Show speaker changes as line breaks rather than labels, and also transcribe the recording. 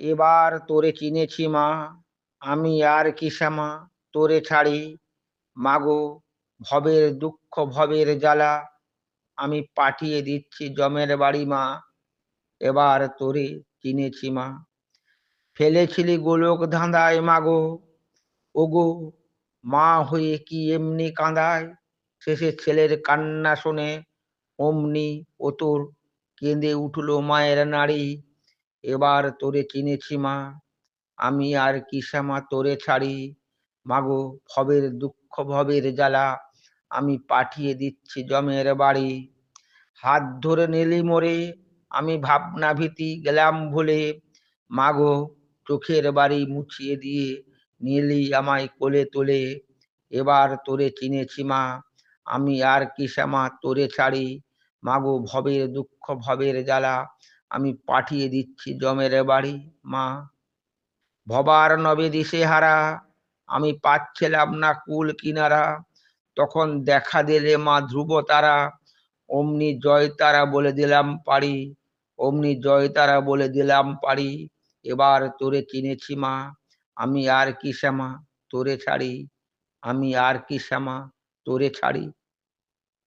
এবার তোরে চিনেছি মা, আমি আর কি শ্যামা, তোরে ছাড়ি। মাগো, ভবের দুঃখ ভবের জ্বালা, আমি পাঠিয়ে দিচ্ছি জমের বাড়ি মা, এবার তোরে চিনেছি মা। ফেলেছিলি গোলক ধাঁধায় মাগো, ওগো, মা হয়ে কি এমনি কাঁদায়? শেষে ছেলের কান্না শুনে অমনি ও তোর কেঁদে উঠল মায়ের নাড়ি। এবার তোরে চিনেছি মা। আমি আর কি শ্যামা তোরে ছাড়ি? মাগো, ভবের দুঃখ, ভবের জ্বালা আমি পাঠিয়ে দিচ্ছি জমের বাড়ি। হাত ধরে নিলি মোরে, আমি ভাবনা ভীতি গেলাম ভুলে। মাগো, চোখের বাড়ি মুছিয়ে দিয়ে নিলি আমায় কোলে তোলে। এবার তোরে চিনেছি মা। আমি আর কি শ্যামা তোরে ছাড়ি? মাগো, ভবের দুঃখ, ভবের জ্বালা আমি পাঠিয়ে দিচ্ছি জমের বাড়ি, মা। ভবার নবে দিশে হারা আমি পাচ্ছিলাম না কুল কিনারা। তখন দেখা দিলে মা ধ্রুব তারা, অমনি জয় তারা বলে দিলাম পারি, অমনি জয় তারা বলে দিলাম পারি, এবার তোরে চিনেছি মা, আমি আর কি শ্যামা, তোরে ছাড়ি, আমি আর কি শ্যামা, তোরে ছাড়ি।